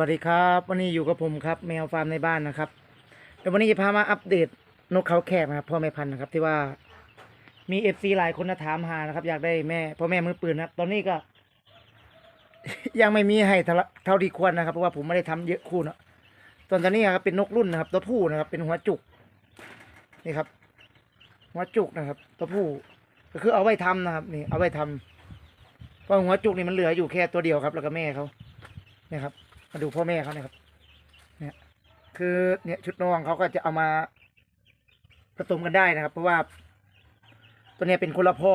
วัสดีครับ วันนี้อยู่กับผมครับแมวฟาร์มในบ้านนะครับเดี๋ยววันนี้จะพามาอัปเดตนกเขาแขกนะครับพ่อแม่พันธุ์นะครับที่ว่ามีเอฟซีหลายคนนะถามหานะครับ อยากได้แม่พ่อแม่มือปืนนะครับ ตอนนี้ก็ ยังไม่มีให้เท่าที่ควรนะครับเพราะว่าผมไม่ได้ทำเยอะคู่เนอะตอนตอนนี้ครับเป็นนกรุ่นนะครับ ตัวผู้นะครับ เป็นหัวจุกนี่ครับ หัวจุกนะครับ ตัวผู้ก็คือเอาไว้ทำนะครับนี่เอาไว้ทำเพราะหัวจุกนี่มันเหลืออยู่แค่ตัวเดียวครับ แล้วก็แม่เขาเนี่ยครับ มาดูพ่อแม่เขาเนี่ยครับ เนี่ย คือเนี่ยชุดน้องเขาก็จะเอามาผสมกันได้นะครับ เพราะว่า ตัวเนี้ยเป็นคนละพ่อ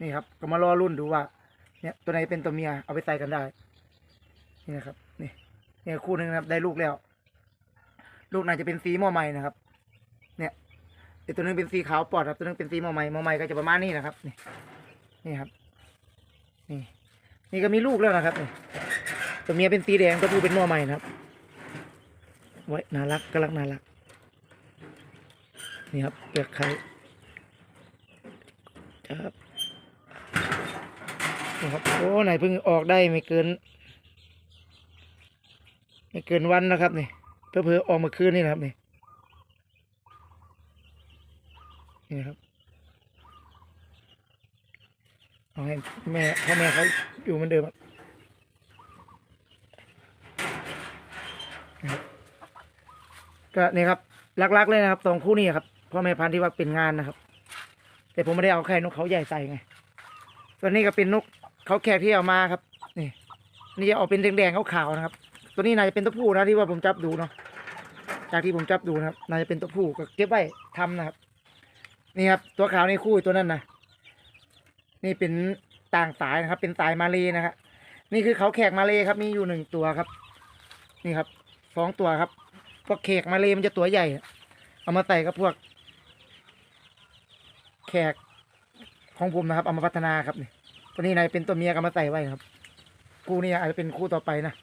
นี่ครับ ก็มารอรุ่นดูว่า เนี่ย ตัวไหนเป็นตัวเมียเอาไปใส่กันได้ นี่นะครับ นี่เนี่ยคู่หนึ่งนะครับได้ลูกแล้ว ลูกน่าจะเป็นสีหม้อใหม่นะครับ เนี่ยอีกตัวหนึงเป็นสีขาวปลอดครับตัวหนึงเป็นสีหม้อใหม่หม้อใหม่ก็จะประมาณนี้นะครับ นี่นี่ครับ นี่ นี่ก็มีลูกแล้วนะครับนี่ ตัวเมียเป็นสีแดงตัวผู้เป็นม้อใหม่นะครับไว้น่ารักกำลังน่ารักนี่ครับเปลือกไข่ครับนี่ครับโอ้ไหนเพิ่งออกได้ไม่เกิน ไม่เกินวันนะครับนี่เพื่อเพื่อออกมาคืนนี่นะครับนี่นี่ครับเอาให้แม่พ่อแม่เขาอยู่เหมือนเดิมครับ ก็นี่ครับลักๆเลยนะครับสองคู่นี้ครับพ่อแม่พันธุ์ที่ว่าเป็นงานนะครับ แต่ผมไม่ได้เอาแค่นกเขาใหญ่ใส่ไงส่วนี้ก็เป็นนกเขาแขกที่เอามาครับ นี่ นี่จะออกเป็นแดงๆขาวๆนะครับ ตัวนี้น่าจะเป็นตัวผู้นะที่ว่าผมจับดูเนาะจากที่ผมจับดูนะครับน่าจะเป็นตัวผู้ก็เก็บไว้ทำนะครับ นี่ครับ ตัวขาวนี่คู่ตัวนั้นนะนี่เป็นต่างสายนะครับ เป็นสายมาเลยนะครับนี่คือเขาแขกมาเลยครับ มีอยู่หนึ่งตัวครับ นี่ครับ สองตัวครับ พวกแขกมาเลยมันจะตัวใหญ่ เอามาใส่กับพวก แขกของผมนะครับ เอามาพัฒนาครับนี่ตัวนี้นายเป็นตัวเมียก็มาใส่ไว้ครับคู่นี้อาจจะเป็นคู่ต่อไปนะ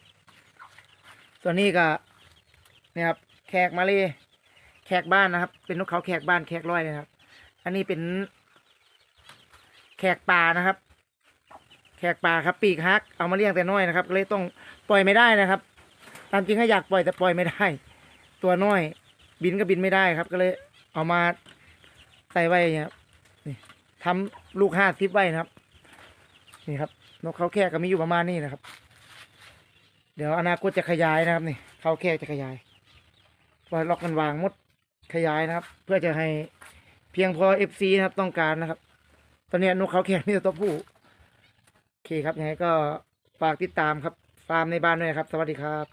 ส่วนนี้ก็เนี่ยครับ แขกมาเลยแขกบ้านนะครับ เป็นนกเขาแขกบ้านแขกร้อยนะครับ อันนี้เป็น แขกป่านะครับ แขกป่าครับ ปีกฮัก เอามาเลี้ยงแต่น้อยนะครับก็เลยต้องปล่อยไม่ได้นะครับ ตามจริงก็อยากปล่อยแต่ปล่อยไม่ได้ ตัวน้อย บินก็บินไม่ได้ครับ ก็เลย เอามาใส่ไว้เนี่ยครับนี่ทำลูกห้าทิปไว้นะครับ นี่ครับ นกเขาแค่ก็มีอยู่ประมาณนี้นะครับ เดี๋ยวอนาคตจะขยายนะครับนี่เขาแค่จะขยายปล่อยล็อกกันวางมดขยายนะครับ เพื่อจะให้เพียงพอเอฟซีนะครับ ต้องการนะครับ ตอนนี้นกเขาแค่มีแต่ตัวผู้โอเคครับยังไงก็ฝากติดตามครับฟาร์มในบ้านด้วยครับ สวัสดีครับ